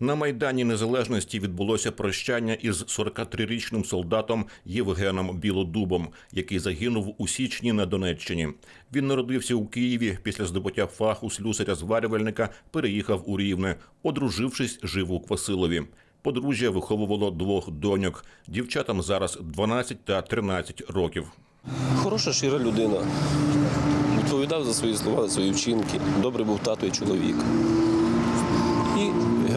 На майдані Незалежності відбулося прощання із 43-річним солдатом Євгеном Білодубом, який загинув у січні на Донеччині. Він народився у Києві. Після здобуття фаху слюсаря зварювальника переїхав у Рівне. Одружившись, жив у Квасилові. Подружжя виховувало двох доньок. Дівчатам зараз 12 та 13 років. Хороша, щира людина. Відповідав за свої слова, за свої вчинки. Добрий був тато і чоловік.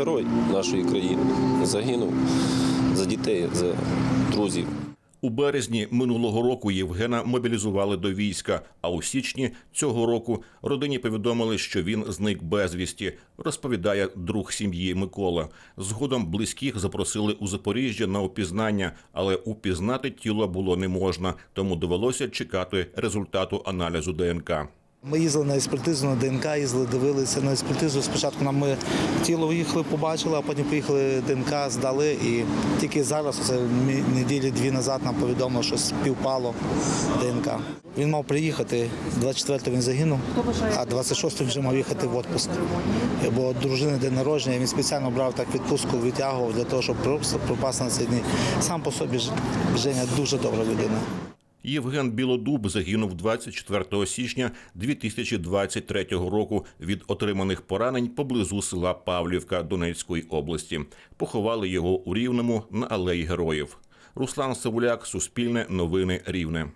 Герой нашої країни загинув за дітей, за друзів. У березні минулого року Євгена мобілізували до війська. А у січні цього року родині повідомили, що він зник безвісті. Розповідає друг сім'ї Микола. Згодом близьких запросили у Запоріжжя на опізнання, але упізнати тіло було не можна, тому довелося чекати результату аналізу ДНК. Ми їздили на експертизу на ДНК, їздили, дивилися на експертизу. Спочатку нам ми тіло виїхали, побачили, а потім поїхали ДНК, здали. І тільки зараз, це неділі дві назад, нам повідомили, що співпало ДНК. Він мав приїхати, 24-го він загинув, а 26-го вже мав їхати в відпуск. Бо дружини день народження, він спеціально брав так відпустку, витягував для того, щоб пропасти на ці дні. Сам по собі Женя дуже добра людина. Євген Білодуб загинув 24 січня 2023 року від отриманих поранень поблизу села Павлівка Донецької області. Поховали його у Рівному на алеї героїв. Руслан Савуляк, Суспільне новини Рівне.